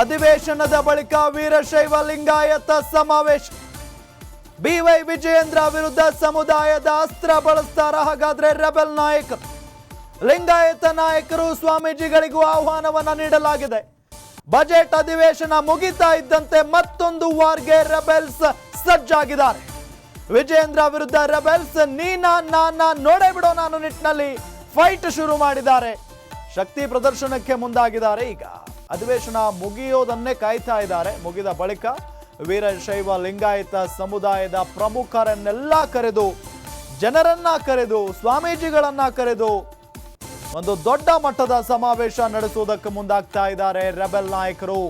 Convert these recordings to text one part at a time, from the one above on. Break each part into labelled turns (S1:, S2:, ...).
S1: ಅಧಿವೇಶನದ ಬಳಿಕ ವೀರಶೈವ ಲಿಂಗಾಯತ ಸಮಾವೇಶ. ಬಿವೈ ವಿಜಯೇಂದ್ರ ವಿರುದ್ಧ ಸಮುದಾಯದ ಅಸ್ತ್ರ ಬಳಸ್ತಾರ ಹಾಗಾದ್ರೆ ರೆಬೆಲ್ ನಾಯಕ. ಲಿಂಗಾಯತ ನಾಯಕರು ಸ್ವಾಮೀಜಿಗಳಿಗೂ ಆಹ್ವಾನವನ್ನ ನೀಡಲಾಗಿದೆ. ಬಜೆಟ್ ಅಧಿವೇಶನ ಮುಗಿತಾ ಇದ್ದಂತೆ ಮತ್ತೊಂದು ವಾರ್ಗೆ ರೆಬೆಲ್ಸ್ ಸಜ್ಜಾಗಿದ್ದಾರೆ. ವಿಜಯೇಂದ್ರ ವಿರುದ್ಧ ರೆಬೆಲ್ಸ್ ನೀನಾ ನಾನಾ ನೋಡೇ ಬಿಡೋ ನಾನು ನಿಟ್ಟಿನಲ್ಲಿ ಫೈಟ್ ಶುರು ಮಾಡಿದ್ದಾರೆ. ಶಕ್ತಿ ಪ್ರದರ್ಶನಕ್ಕೆ ಮುಂದಾಗಿದ್ದಾರೆ ಈಗ. ಅಧಿವೇಶನ ಮುಗಿಯೋದನ್ನೇ ಕಾಯ್ತಾ ಇದ್ದಾರೆ. ಮುಗಿದ ಬಳಿಕ ವೀರಶೈವ ಲಿಂಗಾಯತ ಸಮುದಾಯದ ಪ್ರಮುಖರನ್ನೆಲ್ಲ ಕರೆದು, ಜನರನ್ನ ಕರೆದು, ಸ್ವಾಮೀಜಿಗಳನ್ನ ಕರೆದು ಒಂದು ದೊಡ್ಡ ಮಟ್ಟದ ಸಮಾವೇಶ ನಡೆಸುವುದಕ್ಕೆ ಮುಂದಾಗ್ತಾ ಇದ್ದಾರೆ ರೆಬೆಲ್ ನಾಯಕರು.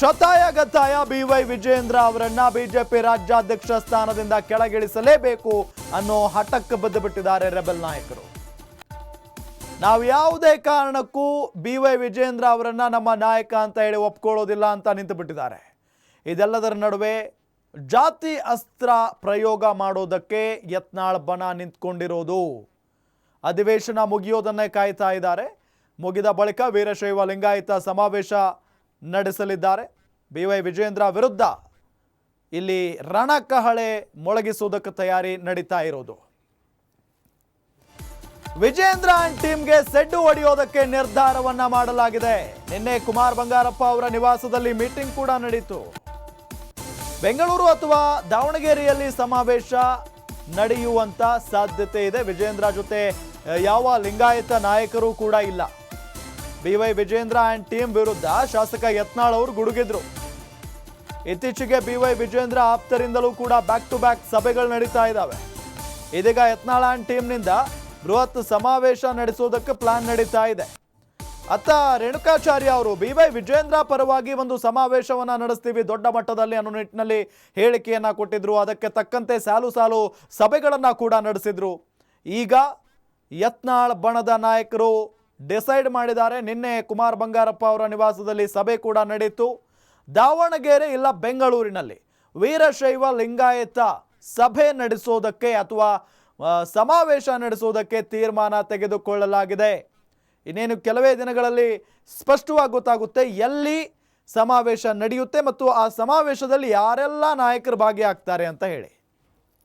S1: ಶತಾಯ ಗತಾಯ ಬಿವೈ ವಿಜಯೇಂದ್ರ ಅವರನ್ನ ಬಿಜೆಪಿ ರಾಜ್ಯಾಧ್ಯಕ್ಷ ಸ್ಥಾನದಿಂದ ಕೆಳಗಿಳಿಸಲೇಬೇಕು ಅನ್ನೋ ಹಠಕ್ಕೆ ಬದ್ದು ಬಿಟ್ಟಿದ್ದಾರೆ ರೆಬೆಲ್ ನಾಯಕರು. ನಾವು ಯಾವುದೇ ಕಾರಣಕ್ಕೂ ಬಿ ವೈ ವಿಜೇಂದ್ರ ಅವರನ್ನು ನಮ್ಮ ನಾಯಕ ಅಂತ ಹೇಳಿ ಒಪ್ಕೊಳ್ಳೋದಿಲ್ಲ ಅಂತ ನಿಂತು ಬಿಟ್ಟಿದ್ದಾರೆ ಇದೆಲ್ಲದರ ನಡುವೆ ಜಾತಿ ಅಸ್ತ್ರ ಪ್ರಯೋಗ ಮಾಡೋದಕ್ಕೆ ಯತ್ನಾಳ್ ಬಣ ನಿಂತ್ಕೊಂಡಿರೋದು. ಅಧಿವೇಶನ ಮುಗಿಯೋದನ್ನೇ ಕಾಯ್ತಾ ಇದ್ದಾರೆ. ಮುಗಿದ ಬಳಿಕ ವೀರಶೈವ ಲಿಂಗಾಯತ ಸಮಾವೇಶ ನಡೆಸಲಿದ್ದಾರೆ. ಬಿ ವೈ ವಿಜೇಂದ್ರ ವಿರುದ್ಧ ಇಲ್ಲಿ ರಣಕಹಳೆ ಮೊಳಗಿಸುವುದಕ್ಕೆ ತಯಾರಿ ನಡೀತಾ ಇರೋದು. ವಿಜೇಂದ್ರ ಅಂಡ್ ಟೀಮ್ಗೆ ಸೆಡ್ಡು ಹೊಡೆಯೋದಕ್ಕೆ ನಿರ್ಧಾರವನ್ನ ಮಾಡಲಾಗಿದೆ. ನಿನ್ನೆ ಕುಮಾರ್ ಬಂಗಾರಪ್ಪ ಅವರ ನಿವಾಸದಲ್ಲಿ ಮೀಟಿಂಗ್ ಕೂಡ ನಡೆಯಿತು ಬೆಂಗಳೂರು ಅಥವಾ ದಾವಣಗೆರೆಯಲ್ಲಿ ಸಮಾವೇಶ ನಡೆಯುವಂತ ಸಾಧ್ಯತೆ ಇದೆ. ವಿಜೇಂದ್ರ ಜೊತೆ ಯಾವ ಲಿಂಗಾಯತ ನಾಯಕರು ಕೂಡ ಇಲ್ಲ. B Y Vijendra and team ವಿರುದ್ಧ ಶಾಸಕ ಯತ್ನಾಳ್ ಅವರು ಗುಡುಗಿದ್ರು. ಇತ್ತೀಚೆಗೆ ಬಿ ವೈ ವಿಜೇಂದ್ರ ಆಪ್ತರಿಂದಲೂ ಕೂಡ ಬ್ಯಾಕ್ ಟು ಬ್ಯಾಕ್ ಸಭೆಗಳು ನಡೀತಾ ಇದ್ದಾವೆ. ಇದೀಗ ಯತ್ನಾಳ್ ಅಂಡ್ ಟೀಮ್ನಿಂದ ಬೃಹತ್ ಸಮಾವೇಶ ನಡೆಸೋದಕ್ಕೆ ಪ್ಲಾನ್ ನಡೀತಾ ಇದೆ. ಅತ್ತ ರೇಣುಕಾಚಾರ್ಯ ಅವರು ಬಿ ವೈ ವಿಜೇಂದ್ರ ಪರವಾಗಿ ಒಂದು ಸಮಾವೇಶವನ್ನು ನಡೆಸ್ತೀವಿ. ದೊಡ್ಡ ಮಟ್ಟದಲ್ಲಿ ಅನ್ನೋ ನಿಟ್ಟಿನಲ್ಲಿ ಹೇಳಿಕೆಯನ್ನ ಕೊಟ್ಟಿದ್ರು. ಅದಕ್ಕೆ ತಕ್ಕಂತೆ ಸಾಲು ಸಾಲು ಸಭೆಗಳನ್ನ ಕೂಡ ನಡೆಸಿದ್ರು. ಈಗ ಯತ್ನಾಳ್ ಬಣದ ನಾಯಕರು ಡಿಸೈಡ್ ಮಾಡಿದ್ದಾರೆ. ನಿನ್ನೆ ಕುಮಾರ್ ಬಂಗಾರಪ್ಪ ಅವರ ನಿವಾಸದಲ್ಲಿ ಸಭೆ ಕೂಡ ನಡೆಯಿತು ದಾವಣಗೆರೆ ಇಲ್ಲ ಬೆಂಗಳೂರಿನಲ್ಲಿ ವೀರಶೈವ ಲಿಂಗಾಯತ ಸಭೆ ನಡೆಸೋದಕ್ಕೆ ಅಥವಾ ಸಮಾವೇಶ ನಡೆಸುವುದಕ್ಕೆ ತೀರ್ಮಾನ ತೆಗೆದುಕೊಳ್ಳಲಾಗಿದೆ. ಇನ್ನೇನು ಕೆಲವೇ ದಿನಗಳಲ್ಲಿ ಸ್ಪಷ್ಟವಾಗಿ ಗೊತ್ತಾಗುತ್ತೆ, ಎಲ್ಲಿ ಸಮಾವೇಶ ನಡೆಯುತ್ತೆ ಮತ್ತು ಆ ಸಮಾವೇಶದಲ್ಲಿ ಯಾರೆಲ್ಲ ನಾಯಕರು ಭಾಗಿಯಾಗ್ತಾರೆ ಅಂತ ಹೇಳಿ.